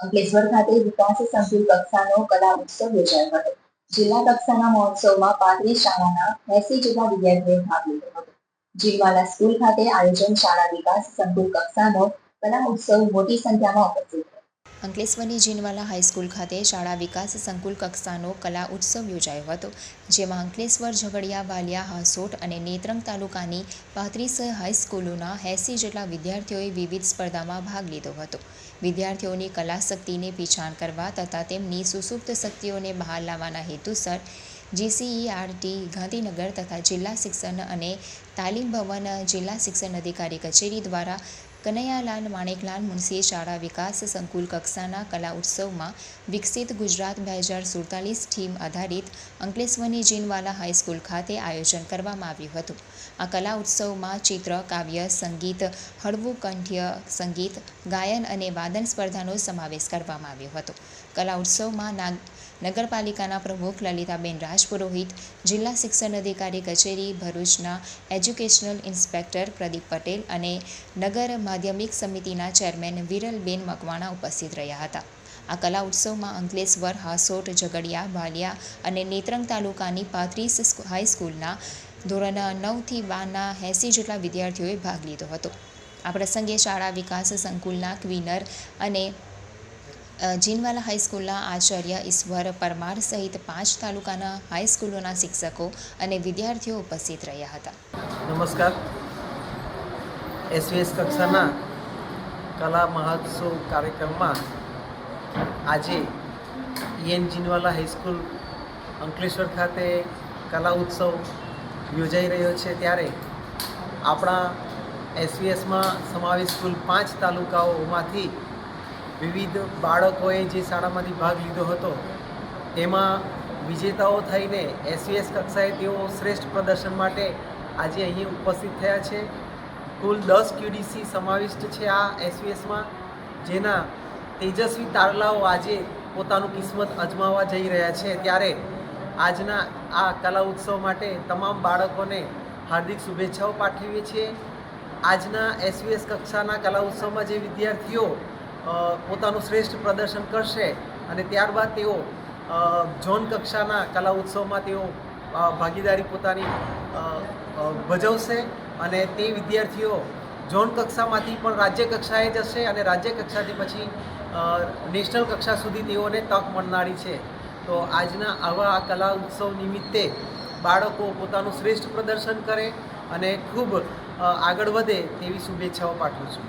અંકલેશ્વર ખાતે વિકાસ સંકુલ કક્ષાનો કલા ઉત્સવ યોજાયો હતો. જિલ્લા કક્ષાના મહોત્સવમાં પાંત્રીસ શાળાના એસી જેટલા વિદ્યાર્થીઓએ ભાગ લીધો હતો. જીલવાલા સ્કૂલ ખાતે આયોજન શાળા વિકાસ સંકુલ કક્ષાનો કલા ઉત્સવ મોટી સંખ્યામાં ઉપસ્થિત અંકલેશ્વરની જીનવાલા હાઈસ્કૂલ ખાતે શાળા વિકાસ સંકુલ કક્ષાનો કલા ઉત્સવ યોજાયો હતો, જેમાં અંકલેશ્વર ઝઘડિયા, વાલિયા, હાસોટ અને નેત્રંગ તાલુકાની પાંત્રીસ હાઈસ્કૂલોના એંસી જેટલા વિદ્યાર્થીઓએ વિવિધ સ્પર્ધામાં ભાગ લીધો હતો. વિદ્યાર્થીઓની કલા શક્તિને પીછાણ કરવા તથા તેમની સુસુપ્ત શક્તિઓને બહાર લાવવાના હેતુસર જીસીઈઆરટી, ગાંધીનગર તથા જિલ્લા શિક્ષણ અને તાલીમ ભવન જિલ્લા શિક્ષણ અધિકારી કચેરી દ્વારા કનૈયાલાલ માણેકલાલ મુનશી શાળા વિકાસ સંકુલ કક્ષાના કલા ઉત્સવમાં વિકસિત ગુજરાત બે હજાર સુડતાલીસ થીમ આધારિત અંકલેશ્વરની જીનવાલા હાઈસ્કૂલ ખાતે આયોજન કરવામાં આવ્યું હતું. આ કલા ઉત્સવમાં ચિત્ર, કાવ્ય, સંગીત, હળવું કંઠ્ય સંગીત, ગાયન અને વાદન સ્પર્ધાનો સમાવેશ કરવામાં આવ્યો હતો. કલા ઉત્સવમાં નાગ, નગરપાલિકાના પ્રમુખ લલિતાબેન રાજપુરોહિત, જિલ્લા શિક્ષણ અધિકારી કચેરી ભરૂચના એજ્યુકેશનલ ઇન્સ્પેક્ટર પ્રદીપ પટેલ અને નગર માધ્યમિક સમિતિના ચેરમેન વિરલબેન મકવાણા ઉપસ્થિત રહ્યા હતા. આ કલા ઉત્સવમાં અંકલેશ્વર, હાસોટ, ઝઘડિયા ભાલિયા અને નેત્રંગ તાલુકાની પાંત્રીસ હાઈસ્કૂલના ધોરણ નવથી બારના એંસી જેટલા વિદ્યાર્થીઓએ ભાગ લીધો હતો. આ પ્રસંગે શાળા વિકાસ સંકુલના ક્વિનર અને જીનવાલા હાઈસ્કૂલના આચાર્ય ઈશ્વર પરમાર સહિત પાંચ તાલુકાના હાઈસ્કૂલોના શિક્ષકો અને વિદ્યાર્થીઓ ઉપસ્થિત રહ્યા હતા. નમસ્કાર. એસવીએસ કક્ષાના કલા મહોત્સવ કાર્યક્રમમાં આજે ઈએન જીનવાલા હાઈસ્કૂલ અંકલેશ્વર ખાતે કલા ઉત્સવ યોજાઈ રહ્યો છે. ત્યારે આપણા એસવીએસમાં સમાવેશ કુલ પાંચ તાલુકાઓમાંથી વિવિધ બાળકોએ જે શાળામાંથી ભાગ લીધો હતો તેમાં વિજેતાઓ થઈને એસવીએસ કક્ષાએ તેઓ શ્રેષ્ઠ પ્રદર્શન માટે આજે અહીં ઉપસ્થિત થયા છે. કુલ દસ ક્યુડીસી સમાવિષ્ટ છે આ એસવીએસમાં જેના તેજસ્વી તારલાઓ આજે પોતાનું કિસ્મત અજમાવવા જઈ રહ્યા છે. ત્યારે આજના આ કલા ઉત્સવ માટે તમામ બાળકોને હાર્દિક શુભેચ્છાઓ પાઠવીએ છીએ. આજના એસવીએસ કક્ષાના કલા ઉત્સવમાં જે વિદ્યાર્થીઓ પોતાનું શ્રેષ્ઠ પ્રદર્શન કરશે અને ત્યારબાદ તેઓ ઝોન કક્ષાના કલા ઉત્સવમાં તેઓ ભાગીદારી પોતાની ભજવશે. અને તે વિદ્યાર્થીઓ ઝોન કક્ષામાંથી પણ રાજ્ય કક્ષાએ જશે અને રાજ્ય કક્ષાથી પછી નેશનલ કક્ષા સુધી તેઓને તક મળનારી છે. તો આજના આવા કલા ઉત્સવ નિમિત્તે બાળકો પોતાનું શ્રેષ્ઠ પ્રદર્શન કરે અને ખૂબ આગળ વધે તેવી શુભેચ્છાઓ પાઠવું છું.